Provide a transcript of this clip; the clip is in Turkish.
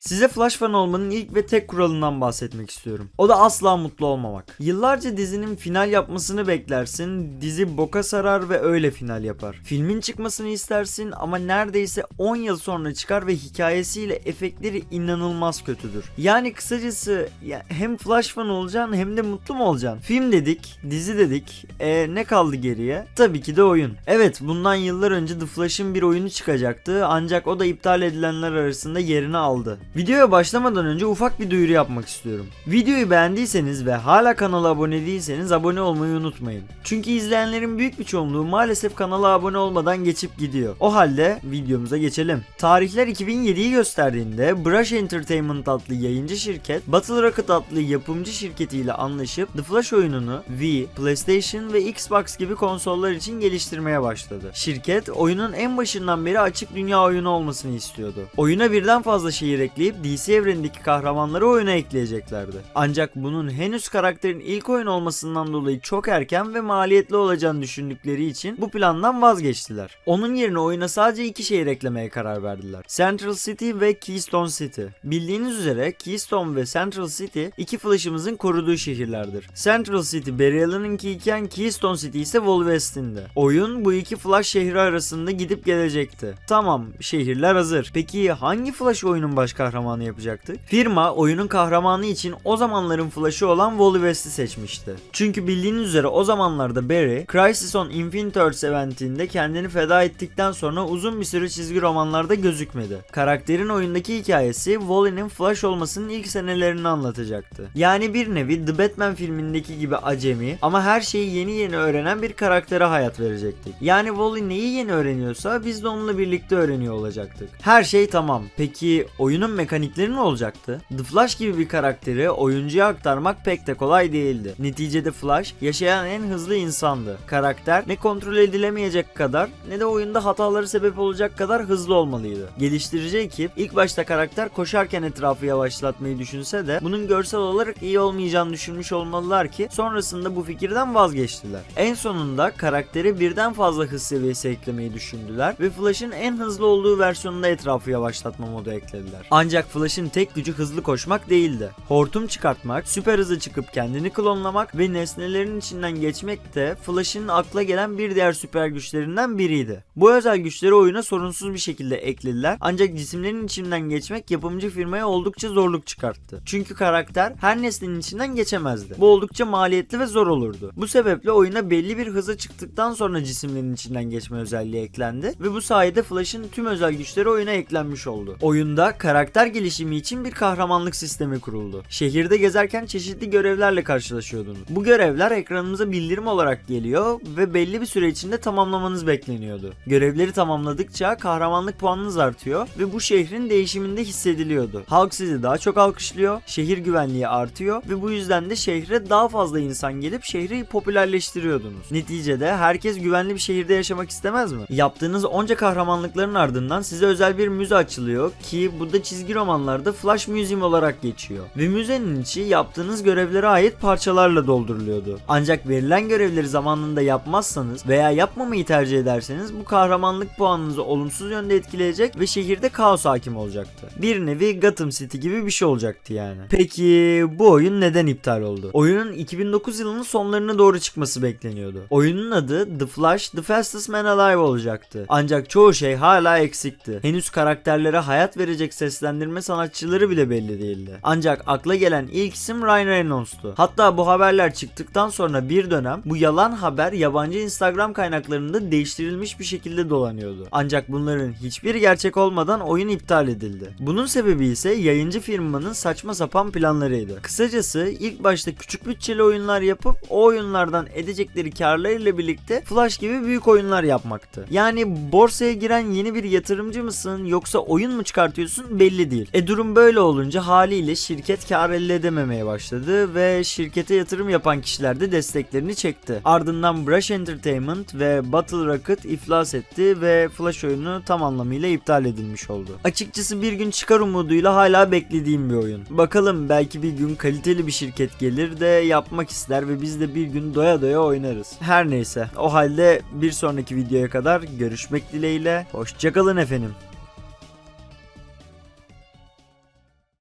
Size Flash fan olmanın ilk ve tek kuralından bahsetmek istiyorum. O da asla mutlu olmamak. Yıllarca dizinin final yapmasını beklersin, dizi boka sarar ve öyle final yapar. Filmin çıkmasını istersin ama neredeyse 10 yıl sonra çıkar ve hikayesiyle efektleri inanılmaz kötüdür. Yani kısacası ya hem Flash fan olacaksın hem de mutlu mu olacaksın? Film dedik, dizi dedik, e, ne kaldı geriye? Tabii ki de oyun. Evet bundan yıllar önce The Flash'ın bir oyunu çıkacaktı ancak o da iptal edilenler arasında yerini aldı. Videoya başlamadan önce ufak bir duyuru yapmak istiyorum. Videoyu beğendiyseniz ve hala kanala abone değilseniz abone olmayı unutmayın. Çünkü izleyenlerin büyük bir çoğunluğu maalesef kanala abone olmadan geçip gidiyor. O halde videomuza geçelim. Tarihler 2007'yi gösterdiğinde Brush Entertainment adlı yayıncı şirket Battle Rocket adlı yapımcı şirketiyle anlaşıp The Flash oyununu Wii, PlayStation ve Xbox gibi konsollar için geliştirmeye başladı. Şirket oyunun en başından beri açık dünya oyunu olmasını istiyordu. Oyuna birden fazla şehir ekleyip DC evrenindeki kahramanları oyuna ekleyeceklerdi. Ancak bunun henüz karakterin ilk oyun olmasından dolayı çok erken ve maliyetli olacağını düşündükleri için bu plandan vazgeçtiler. Onun yerine oyuna sadece iki şehir eklemeye karar verdiler. Central City ve Keystone City. Bildiğiniz üzere Keystone ve Central City iki Flash'ımızın koruduğu şehirlerdir. Central City Barry Allen'ınki iken Keystone City ise Wolveston'de. Oyun bu iki Flash şehri arasında gidip gelecekti. Tamam şehirler hazır. Peki hangi Flash oyunun baş kahramanı yapacaktık? Firma oyunun kahramanı için o zamanların Flash'ı olan Wally West'i seçmişti. Çünkü bildiğiniz üzere o zamanlarda Barry, Crisis on Infinite Earths eventinde kendini feda ettikten sonra uzun bir süre çizgi romanlarda gözükmedi. Karakterin oyundaki hikayesi Wally'nin Flash olmasının ilk senelerini anlatacaktı. Yani bir nevi The Batman filmindeki gibi acemi ama her şeyi yeni yeni öğrenen bir karaktere hayat verecektik. Yani Wally neyi yeni öğreniyorsa biz de onunla birlikte öğreniyor olacaktık. Her şey tamam. Peki oyunun mekanikleri ne olacaktı? The Flash gibi bir karakteri oyuncuya aktarmak pek de kolay değildi. Neticede Flash yaşayan en hızlı insandı. Karakter ne kontrol edilemeyecek kadar ne de oyunda hataları sebep olacak kadar hızlı olmalıydı. Geliştirici ekip ilk başta karakter koşarken etrafı yavaşlatmayı düşünse de bunun görsel olarak iyi olmayacağını düşünmüş olmalılar ki sonrasında bu fikirden vazgeçtiler. En sonunda karaktere birden fazla hız seviyesi eklemeyi düşündüler ve Flash'ın en hızlı olduğu versiyonunda etrafı yavaşlatma modu eklediler. Ancak Flash'ın tek gücü hızlı koşmak değildi. Hortum çıkartmak, süper hızı çıkıp kendini klonlamak ve nesnelerin içinden geçmek de Flash'ın akla gelen bir diğer süper güçlerinden biriydi. Bu özel güçleri oyuna sorunsuz bir şekilde eklediler ancak cisimlerin içinden geçmek yapımcı firmaya oldukça zorluk çıkarttı. Çünkü karakter her nesnenin içinden geçemezdi. Bu oldukça maliyetli ve zor olurdu. Bu sebeple oyuna belli bir hıza çıktıktan sonra cisimlerin içinden geçme özelliği eklendi ve bu sayede Flash'ın tüm özel güçleri oyuna eklenmiş oldu. Oyunda karakter gelişimi için bir kahramanlık sistemi kuruldu. Şehirde gezerken çeşitli görevlerle karşılaşıyordunuz. Bu görevler ekranımıza bildirim olarak geliyor ve belli bir süre içinde tamamlamanız bekleniyordu. Görevleri tamamladıkça kahramanlık puanınız artıyor ve bu şehrin değişiminde hissediliyordu. Halk sizi daha çok alkışlıyor, şehir güvenliği artıyor ve bu yüzden de şehre daha fazla insan gelip şehri popülerleştiriyordunuz. Neticede herkes güvenli bir şehirde yaşamak istemez mi? Yaptığınız onca kahramanlıkların ardından size özel bir müze açılıyor ki bu da çizgi romanlarda Flash Museum olarak geçiyor. Ve müzenin içi yaptığınız görevlere ait parçalarla dolduruluyordu. Ancak verilen görevleri zamanında yapmazsanız veya yapmamayı tercih ederseniz bu kahramanlık puanınızı olumsuz yönde etkileyecek ve şehirde kaos hakim olacaktı. Bir nevi Gotham City gibi bir şey olacaktı yani. Peki bu oyun neden iptal oldu? Oyunun 2009 yılının sonlarına doğru çıkması bekleniyordu. Oyunun adı The Flash The Fastest Man Alive olacaktı. Ancak çoğu şey hala eksikti. Henüz karakterlere hayat verecek seslendirme sanatçıları bile belli değildi. Ancak akla gelen ilk isim Ryan Reynolds'tu. Hatta bu haberler çıktıktan sonra bir dönem bu yalan haber yabancı Instagram kaynaklarında değiştirilmiş bir şekilde dolanıyordu. Ancak bunların hiçbiri gerçek olmadan oyun iptal edildi. Bunun sebebi ise yayıncı firmanın saçma sapan planlarıydı. Kısacası ilk başta küçük bütçeli oyunlar yapıp o oyunlardan edecekleri karlarıyla birlikte Flash gibi büyük oyunlar yapmaktı. Yani borsaya giren yeni bir yatırımcı mısın yoksa oyun mu çıkartıyorsun belli değil. E durum böyle olunca haliyle şirket kar elde edememeye başladı ve şirkete yatırım yapan kişiler de desteklerini çekti. Ardından Brush Entertainment ve Battle Rocket iflas etti ve Flash oyunu tam anlamıyla iptal edilmiş oldu. Açıkçası bir gün çıkar umuduyla hala beklediğim bir oyun. Bakalım belki bir gün kaliteli bir şirket gelir de yapmak ister ve biz de bir gün doya doya oynarız. Her neyse o halde bir sonraki videoya kadar görüşmek dileğiyle. Hoşçakalın efendim.